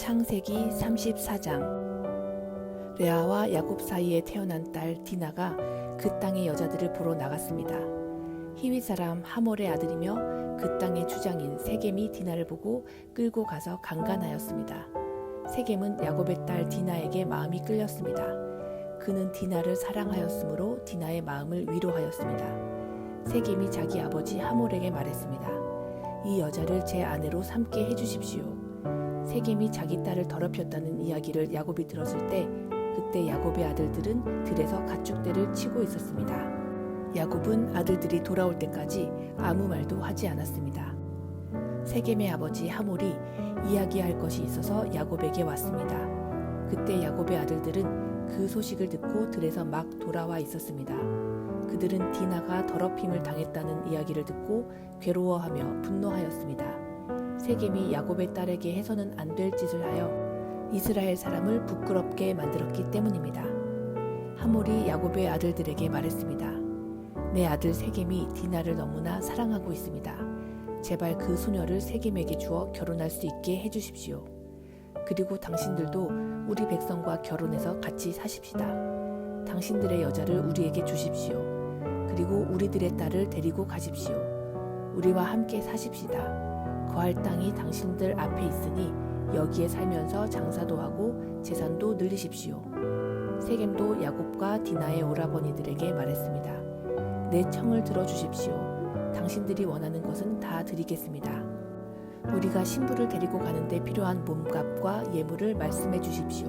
창세기 34장 레아와 야곱 사이에 태어난 딸 디나가 그 땅의 여자들을 보러 나갔습니다. 히위 사람 하몰의 아들이며 그 땅의 주장인 세겜이 디나를 보고 끌고 가서 강간하였습니다. 세겜은 야곱의 딸 디나에게 마음이 끌렸습니다. 그는 디나를 사랑하였으므로 디나의 마음을 위로하였습니다. 세겜이 자기 아버지 하몰에게 말했습니다. 이 여자를 제 아내로 삼게 해주십시오. 세겜이 자기 딸을 더럽혔다는 이야기를 야곱이 들었을 때 그때 야곱의 아들들은 들에서 가축대를 치고 있었습니다. 야곱은 아들들이 돌아올 때까지 아무 말도 하지 않았습니다. 세겜의 아버지 하몰이 이야기할 것이 있어서 야곱에게 왔습니다. 그때 야곱의 아들들은 그 소식을 듣고 들에서 막 돌아와 있었습니다. 그들은 디나가 더럽힘을 당했다는 이야기를 듣고 괴로워하며 분노하였습니다. 세겜이 야곱의 딸에게 해서는 안 될 짓을 하여 이스라엘 사람을 부끄럽게 만들었기 때문입니다. 하몰이 야곱의 아들들에게 말했습니다. 내 아들 세겜이 디나를 너무나 사랑하고 있습니다. 제발 그 소녀를 세겜에게 주어 결혼할 수 있게 해주십시오. 그리고 당신들도 우리 백성과 결혼해서 같이 사십시다. 당신들의 여자를 우리에게 주십시오. 그리고 우리들의 딸을 데리고 가십시오. 우리와 함께 사십시다. 거할 땅이 당신들 앞에 있으니 여기에 살면서 장사도 하고 재산도 늘리십시오. 세겜도 야곱과 디나의 오라버니들에게 말했습니다. 내 청을 들어주십시오. 당신들이 원하는 것은 다 드리겠습니다. 우리가 신부를 데리고 가는데 필요한 몸값과 예물을 말씀해 주십시오.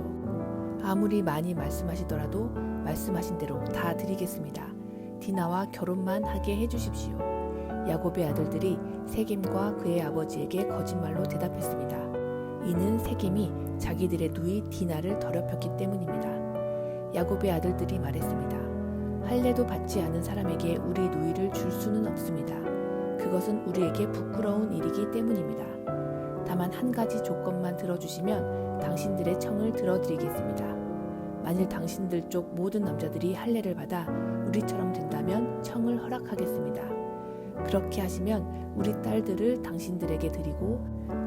아무리 많이 말씀하시더라도 말씀하신 대로 다 드리겠습니다. 디나와 결혼만 하게 해 주십시오. 야곱의 아들들이 세겜과 그의 아버지에게 거짓말로 대답했습니다. 이는 세겜이 자기들의 누이 디나를 더럽혔기 때문입니다. 야곱의 아들들이 말했습니다. 할례도 받지 않은 사람에게 우리 누이를 줄 수는 없습니다. 그것은 우리에게 부끄러운 일이기 때문입니다. 다만 한 가지 조건만 들어주시면 당신들의 청을 들어드리겠습니다. 만일 당신들 쪽 모든 남자들이 할례를 받아 우리처럼 된다면 청을 허락하겠습니다. 그렇게 하시면 우리 딸들을 당신들에게 드리고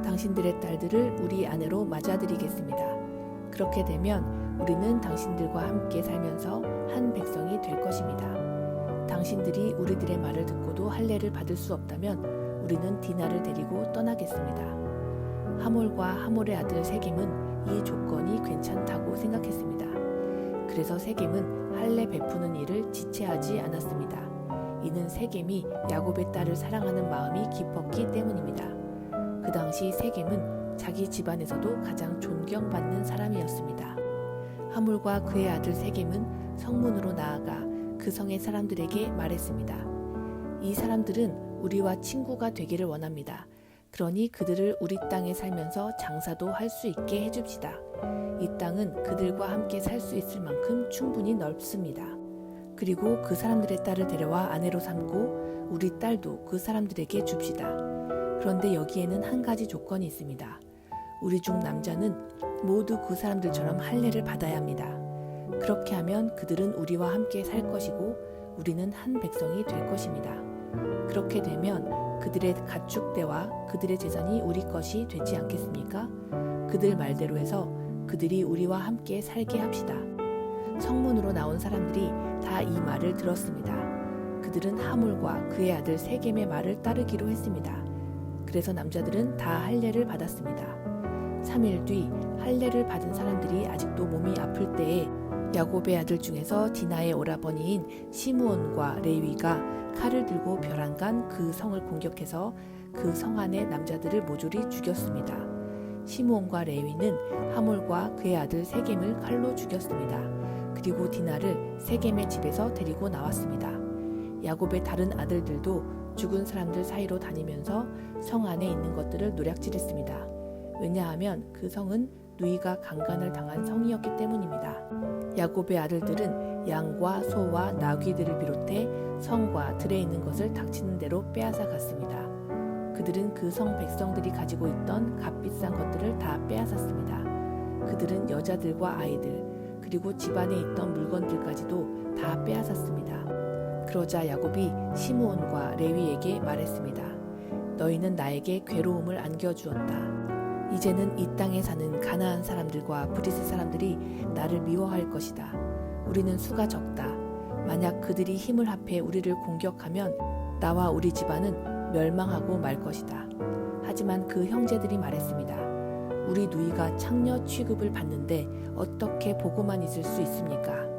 당신들의 딸들을 우리 아내로 맞아드리겠습니다. 그렇게 되면 우리는 당신들과 함께 살면서 한 백성이 될 것입니다. 당신들이 우리들의 말을 듣고도 할례를 받을 수 없다면 우리는 디나를 데리고 떠나겠습니다. 하몰과 하몰의 아들 세겜은 이 조건이 괜찮다고 생각했습니다. 그래서 세겜은 할례 베푸는 일을 지체하지 않았습니다. 이는 세겜이 야곱의 딸을 사랑하는 마음이 깊었기 때문입니다. 그 당시 세겜은 자기 집안에서도 가장 존경받는 사람이었습니다. 하물과 그의 아들 세겜은 성문으로 나아가 그 성의 사람들에게 말했습니다. 이 사람들은 우리와 친구가 되기를 원합니다. 그러니 그들을 우리 땅에 살면서 장사도 할 수 있게 해줍시다. 이 땅은 그들과 함께 살 수 있을 만큼 충분히 넓습니다. 그리고 그 사람들의 딸을 데려와 아내로 삼고 우리 딸도 그 사람들에게 줍시다. 그런데 여기에는 한 가지 조건이 있습니다. 우리 중 남자는 모두 그 사람들처럼 할례를 받아야 합니다. 그렇게 하면 그들은 우리와 함께 살 것이고 우리는 한 백성이 될 것입니다. 그렇게 되면 그들의 가축대와 그들의 재산이 우리 것이 되지 않겠습니까? 그들 말대로 해서 그들이 우리와 함께 살게 합시다. 성문으로 나온 사람들이 다 이 말을 들었습니다. 그들은 하몰과 그의 아들 세겜의 말을 따르기로 했습니다. 그래서 남자들은 다 할례를 받았습니다. 3일 뒤 할례를 받은 사람들이 아직도 몸이 아플 때에 야곱의 아들 중에서 디나의 오라버니인 시므온과 레위가 칼을 들고 벼랑간 그 성을 공격해서 그 성 안의 남자들을 모조리 죽였습니다. 시므온과 레위는 하몰과 그의 아들 세겜을 칼로 죽였습니다. 그리고 디나를 세겜의 집에서 데리고 나왔습니다. 야곱의 다른 아들들도 죽은 사람들 사이로 다니면서 성 안에 있는 것들을 노략질했습니다. 왜냐하면 그 성은 누이가 강간을 당한 성이었기 때문입니다. 야곱의 아들들은 양과 소와 나귀들을 비롯해 성과 들에 있는 것을 닥치는 대로 빼앗아 갔습니다. 그들은 그 성 백성들이 가지고 있던 값비싼 것들을 다 빼앗았습니다. 그들은 여자들과 아이들, 그리고 집안에 있던 물건들까지도 다 빼앗았습니다. 그러자 야곱이 시므온과 레위에게 말했습니다. 너희는 나에게 괴로움을 안겨주었다. 이제는 이 땅에 사는 가나안 사람들과 브리스 사람들이 나를 미워할 것이다. 우리는 수가 적다. 만약 그들이 힘을 합해 우리를 공격하면 나와 우리 집안은 멸망하고 말 것이다. 하지만 그 형제들이 말했습니다. 우리 누이가 창녀 취급을 받는데 어떻게 보고만 있을 수 있습니까?